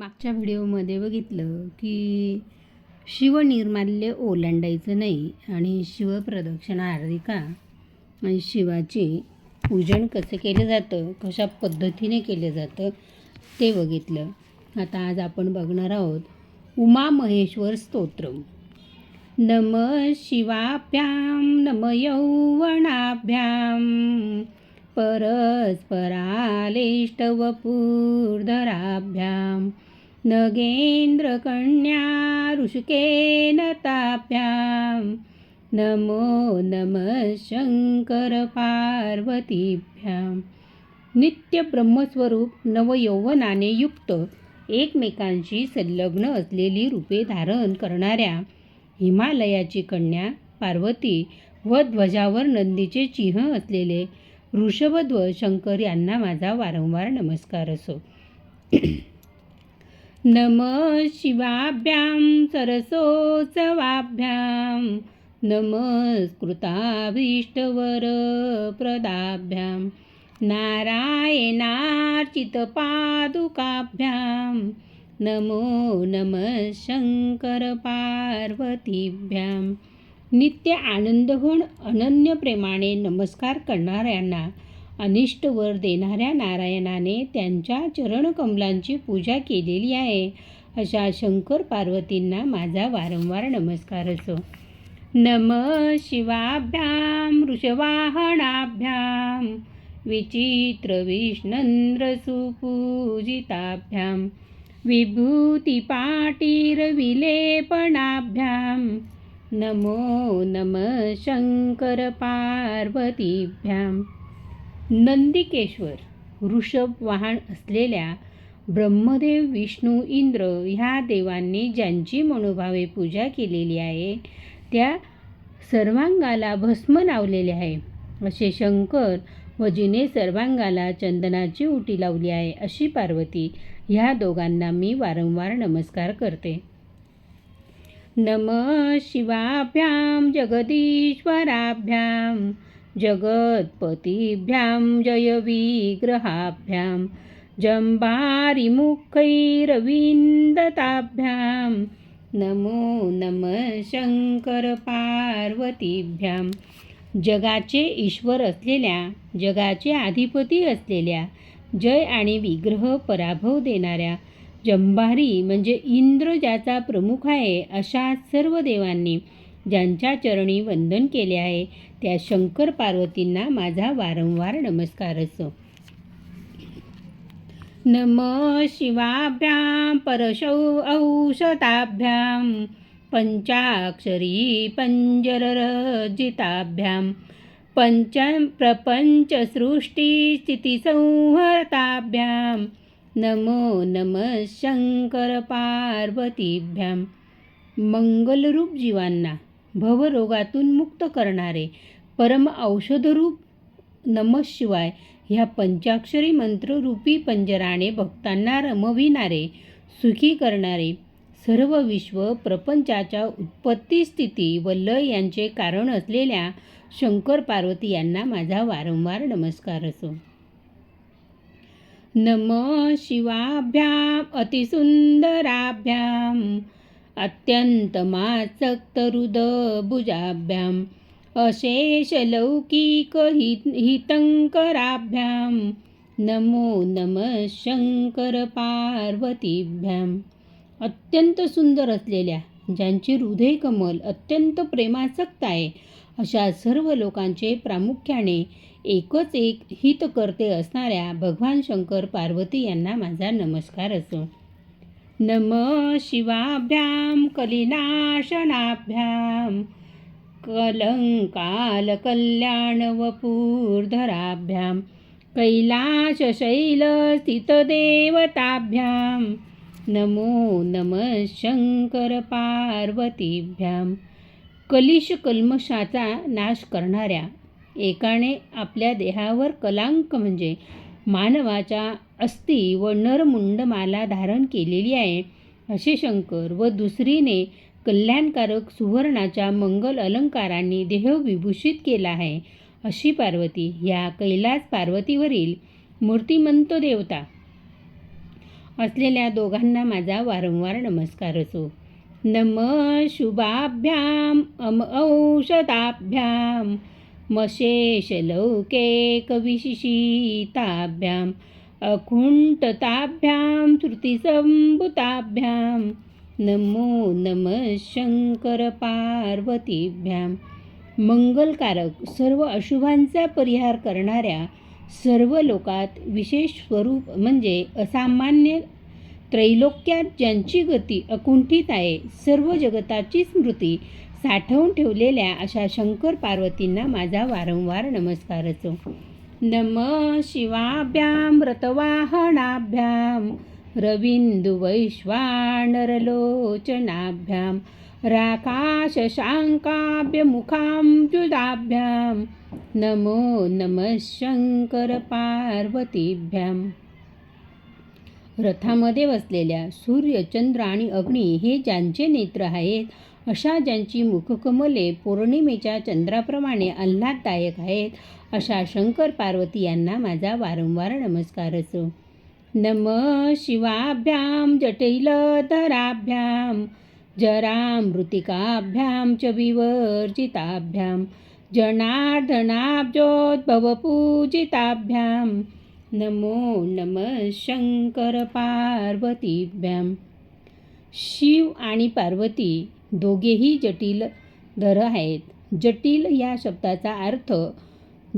मागच्या व्हिडिओमध्ये बघितलं की शिवनिर्माल्य ओलांडायचं नाही आणि शिवप्रदक्षिणा हार्दिका आणि शिवाचे पूजन कसं केलं जातं कशा पद्धतीने केलं जातं ते बघितलं. आता आज आपण बघणार आहोत उमा महेश्वर स्तोत्र नम शिवाभ्याम नम यौवनाभ्यां परस्परालेष्टवपूर्धराभ्यां नगेन्द्रकन्या ऋषिकेन ताभ्यां नमो नमः शङ्करपार्वतीभ्यां। नित्यब्रह्मस्वरूप नवयौवनाने युक्त एकमेकांशी संलग्न असलेली रूपे धारण करणाऱ्या हिमालयाची कन्या पार्वती व ध्वजावर नंदीचे चिन्ह असलेले वृषभध्व शंकर यांना माझा वारंवार नमस्कार असो. नम शिवाभ्यां सरसोत्सवाभ्यां नमस्कृताभीष्टवरप्रदाभ्यां नारायणार्चितपादुकाभ्यां नमो नमः शङ्करपार्वतीभ्यां। नित्य आनंदघन अनन्य प्रेमाने नमस्कार करणाऱ्यांना अनिष्ट वर देणाऱ्या नारायणाने त्यांच्या चरणकमलांची पूजा केलेली आहे. अशा शंकर पार्वतींना माझा वारंवार नमस्कार असो नम शिवाभ्यां वृषवाहणाभ्यां विचित्रविष्णन्द्रसुपूजिताभ्यां विभूतिपाटीरविलेपणाभ्यां नमो नमः शङ्करपार्वतीभ्यां नंदिकेश्वर वृषभ वाहन असलेल्या ब्रह्मदेव विष्णू इंद्र ह्या देवांनी ज्यांची मनोभावे पूजा केलेली आहे त्या सर्वांगाला भस्म लावलेले आहे. असे शंकर व जिने सर्वांगाला चंदनाची उटी लावली आहे अशी पार्वती ह्या दोघांना मी वारंवार नमस्कार करते. नम शिवाभ्याम जगदीश्वराभ्याम जगत्पतिभ्यां जयविग्रहाभ्यां जम्बारिमुखैरविन्दताभ्यां नमो नमः शङ्करपार्वतीभ्यां जगाचे ईश्वर असलेल्या जगाचे अधिपती असलेल्या जय आणि विग्रह पराभव देणाऱ्या जंभारी म्हणजे इंद्र ज्याचा प्रमुख आहे अशा सर्व देवांनी ज्यांच्या चरणी वंदन केले आहे त्या शंकर पार्वतींना माझा वारंवार नमस्कार असो. नम शिवाभ्यां परशौ औषधाभ्यां पञ्चाक्षरी पञ्जररजिताभ्यां पञ्च प्रपञ्चसृष्टिस्थितिसंहरताभ्यां नमो नमः शङ्करपार्वतीभ्यां मंगलरूप जीवांना भवरोगातून मुक्त करणारे परम औषधरूप नमः शिवाय ह्या पंचाक्षरी मंत्ररूपी पंजराने भक्तांना रमविणारे सुखी करणारे सर्व विश्व प्रपंचाच्या उत्पत्ती स्थिती व लय यांचे कारण असलेल्या शंकर पार्वती यांना माझा वारंवार नमस्कार असो. नम शिवाभ्याम अतिसुंदराभ्याम अत्यन्तमासक्तरुदभुजाभ्यां अशेषलौकिकहित हितङ्कराभ्यां नमो नमः शङ्करपार्वतीभ्याम् अत्यंत सुंदर असलेल्या ज्यांचे हृदय कमल अत्यंत प्रेमासक्त आहे अशा सर्व लोकांचे प्रामुख्याने एकच एक हितकर्ते असणाऱ्या भगवान शंकर पार्वती यांना माझा नमस्कार असो. नम शिवाभ्यां कलिनाशनाभ्यां कलङ्कालकल्याणवपूर्धराभ्यां कैलासशैलस्थितदेवताभ्यां नमो नमः शङ्करपार्वतीभ्यां कलिशकल्मषाचा नाश करणाऱ्या एकाने आपल्या देहावर कलांक म्हणजे मानवाच्या अस्थि व नरमुंडमाला धारण केलेली आहे. असे शंकर व दुसरीने कल्याणकारक सुवर्णाच्या मंगल अलंकारांनी देह विभूषित केला आहे. अशी पार्वती ह्या कैलास पार्वतीवरील मूर्तिमंत देवता. असलेल्या दोघांना माझा वारंवार नमस्कार असो. नम शुभाभ्याम अम औषधाभ्याम मशेषलौके कविशिशिताभ्याम अकुंठताभ्याम श्रुतिसम्भुताभ्यां नमो नमः शंकर पार्वतीभ्याम मंगलकारक सर्व अशुभांचा परिहार करणाऱ्या सर्व लोकात विशेष स्वरूप म्हणजे असामान्य त्रैलोक्यात ज्यांची गती अकुंठित आहे सर्व जगताची स्मृती साठवून ठेवलेल्या अशा शंकर पार्वतींना माझा वारंवार नमस्कार असो नम शिवाभ्यां व्रतवाहनाभ्यां रवीन्दुवैश्वानरलोचनाभ्यां राकाशशाङ्काभ्यमुखाम्बुदाभ्यां नमो नमः शङ्करपार्वतीभ्यां रथामध्ये बसलेल्या सूर्य चंद्र आणि अग्नी हे ज्यांचे नेत्र आहेत अशा ज्यांची मुखकमले पौर्णिमेच्या चंद्राप्रमाणे आल्हाददायक आहेत अशा शंकर पार्वती यांना माझा वारंवार नमस्कार असो नम शिवाभ्यां जटिलधराभ्यां जरामृतिकाभ्यां च विवर्जिताभ्यां जनार्दनाब्जोद्भवपूजिताभ्यां नमो नमः शंकर पार्वतीभ्याम शिव आणि पार्वती दोघेही जटिल धर आहेत. जटिल या शब्दाचा अर्थ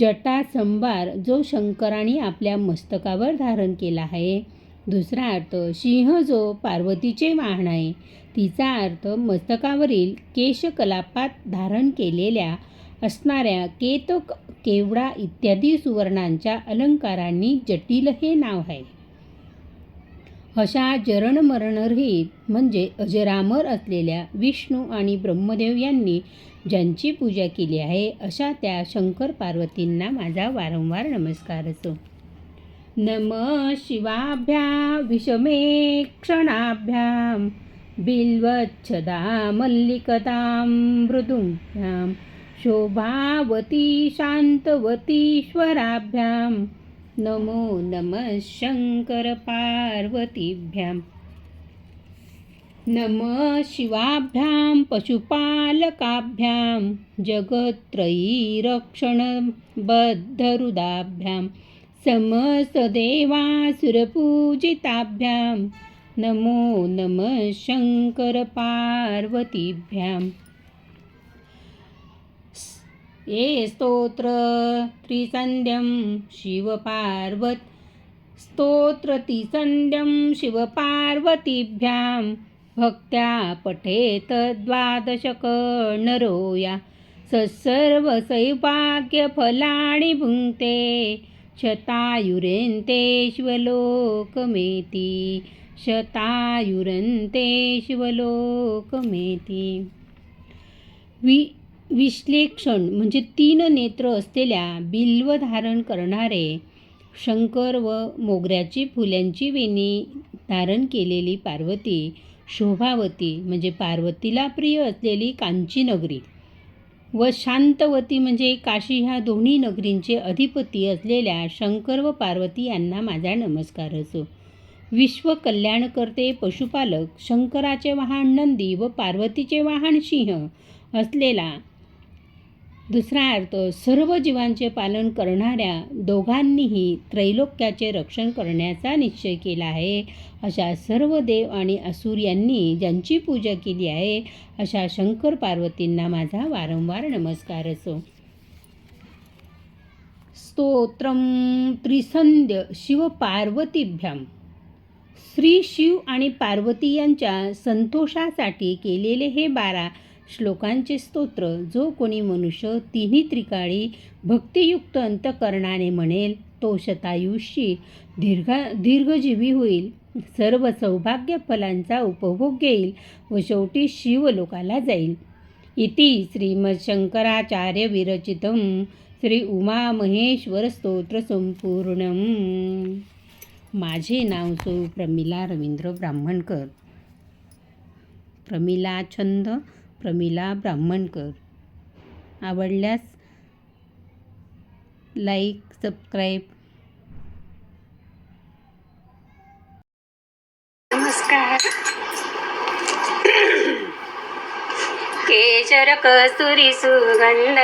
जटा संभार जो शंकराने आपल्या मस्तकावर धारण केला आहे. दुसरा अर्थ सिंह जो पार्वतीचे वाहन आहे. तिचा अर्थ मस्तकावरील केशकलापात धारण केलेल्या असणाऱ्या केतक केवडा इत्यादी सुवर्णांच्या अलंकारांनी जटिल हे नाव आहे. अशा जरणमरणरहित म्हणजे अजरामर असलेल्या विष्णू आणि ब्रह्मदेव यांनी ज्यांची पूजा केली आहे अशा त्या शंकर पार्वतींना माझा वारंवार नमस्कार असो. नम शिवाभ्या विषमे क्षणाभ्याम बिल्वच्छदा मल्लिकतां मृदुभ्यां शोभावती शान्तवतीश्वराभ्यां नमो नमः शङ्करपार्वतीभ्यां पार्वतीभ्यां। नम शिवाभ्यां पशुपालकाभ्यां जगत्त्रयीरक्षणबद्धरुदाभ्यां समसदेवासुरपूजिताभ्यां नमो नमः शङ्करपार्वतीभ्याम् ये स्तोत्र त्रिसन्ध्यं शिवपार्वत। स्तोत्रतिसन्ध्यं शिवपार्वतीभ्यां भक्त्या पठेत द्वादशकर्णरो या सत्सर्वसौभाग्यफलानि भुङ्क्ते शतायुरेन्ते शिवलोकमेति शतायुरन्ते शिवलोकमेति वि विश्लेषण म्हणजे तीन नेत्र असलेल्या बिल्व धारण करणारे शंकर व मोगऱ्याची फुल्यांची वेणी धारण केलेली पार्वती शोभावती म्हणजे पार्वतीला प्रिय असलेली कांची नगरी व शांतवती म्हणजे काशी ह्या दोन्ही नगरींचे अधिपती असलेल्या शंकर व पार्वती यांना माझा नमस्कार असो. विश्व कल्याणकर्ते पशुपालक शंकराचे वाहन नंदी व पार्वतीचे वाहन सिंह असलेला दुसरा अर्थ सर्व जीवांचे पालन करणाऱ्या दोघांनीही त्रैलोक्याचे रक्षण करण्याचा निश्चय केला आहे. अशा सर्व देव आणि असुर यांनी ज्यांची पूजा केली आहे अशा शंकर पार्वतींना माझा वारंवार नमस्कार असो. स्तोत्रम त्रिसंध्य शिवपार्वतीभ्याम श्री शिव आणि पार्वती यांच्या संतोषासाठी केलेले हे बारा श्लोकांचे स्तोत्र जो कोणी मनुष्य तिन्ही त्रिकाळी भक्तियुक्त अंतकरणाने म्हणेल तो शतायुषी दीर्घा दीर्घजीवी होईल. सर्व सौभाग्य फलांचा उपभोग घेईल व शेवटी शिवलोकाला जाईल. इति श्रीमद विरचित श्री उमा महेश्वर स्तोत्र संपूर्ण माझे नाव सो प्रमिला रवींद्र ब्राह्मणकर. प्रमिला छंद प्रमिला ब्राह्मणकर. आवडल्यास लाईक सबस्क्राईब केशर कसुरी सुगंध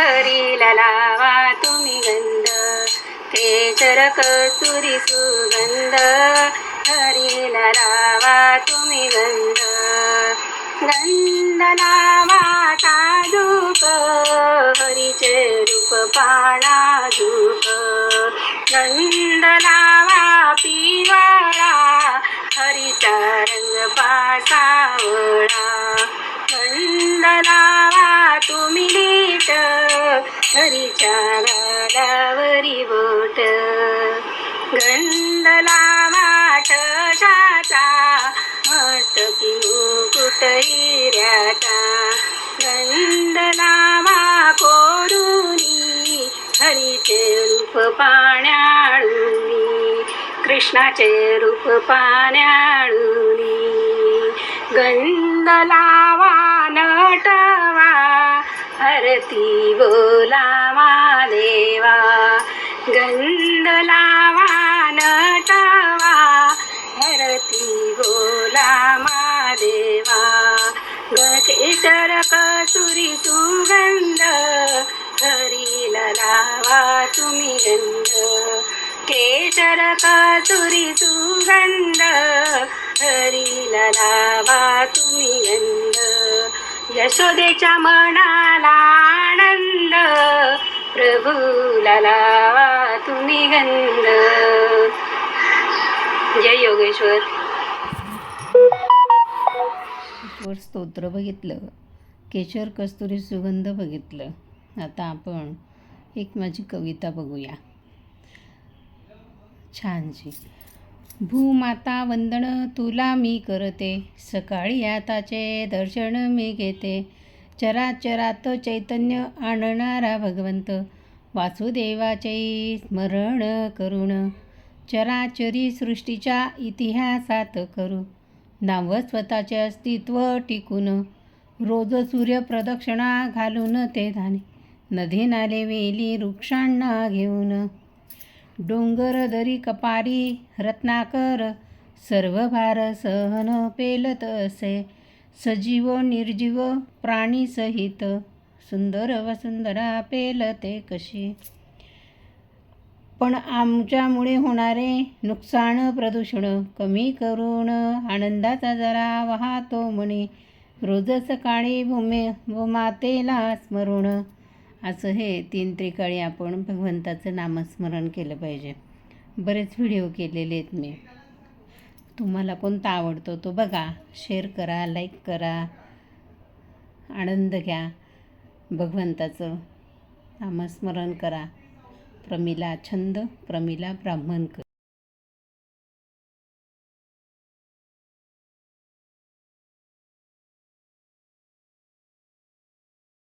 हरीला लावा तुम्ही गंध. केशर कसुरी सुगंध हरीला लावा तुम्ही गंध. गंध लावा हरीचे रूप पाणा धूक गंध पिवाळा पिवळा हरीचा रंग पासावळा. गंध तुम्ही नीट हरीच्या गालावरी बोट. गंदला मुकुट गंध लावा कोरुनी हरीचे रूप पाण्याळुनी कृष्णाचे रूप पाण्याळुनी. गंध लावा नटवा हरती बोलावा देवा. गंध लावा नटवा हरती बोला गकेशर कसुरी सुगंध हरीला लावा तुम्ही गंध. केशर कसुरी सुगंध हरीला लावा तुम्ही गंध. यशोदेच्या मनाला आनंद प्रभूला लावा तुम्ही गंध. जय योगेश्वर. वर स्तोत्र बघितलं. केशर कस्तुरी सुगंध बघितलं. आता आपण एक माझी कविता बघूया. छानशी. भूमाता वंदन तुला मी करते. सकाळी आताचे दर्शन मी घेते. चराचरात चैतन्य आणणारा भगवंत. वासुदेवाचे स्मरण करून. चराचरी सृष्टीच्या इतिहासात करू. नाव स्वतःचे अस्तित्व टिकून रोज सूर्यप्रदक्षिणा घालून ते धाने. नदी नाले वेली वृक्षांना घेऊन. डोंगर दरी कपारी रत्नाकर सर्व भार सहन पेलत असे. सजीव निर्जीव प्राणी सहित सुंदर वसुंधरा पेलते कशी? पण आमच्यामुळे होणारे नुकसान प्रदूषण कमी करून आनंदाचा जरा वाहतो म्हणे. रोज सकाळी भूमे भूमातेला स्मरून. असं हे तीन त्रिकाळी आपण भगवंताचं नामस्मरण केलं पाहिजे. बरेच व्हिडिओ केलेले आहेत मी. तुम्हाला कोणता आवडतो तो बघा. शेअर करा लाईक करा. आनंद घ्या. भगवंताचं नामस्मरण करा. प्रमिला छंद प्रमिला ब्राह्मणकर.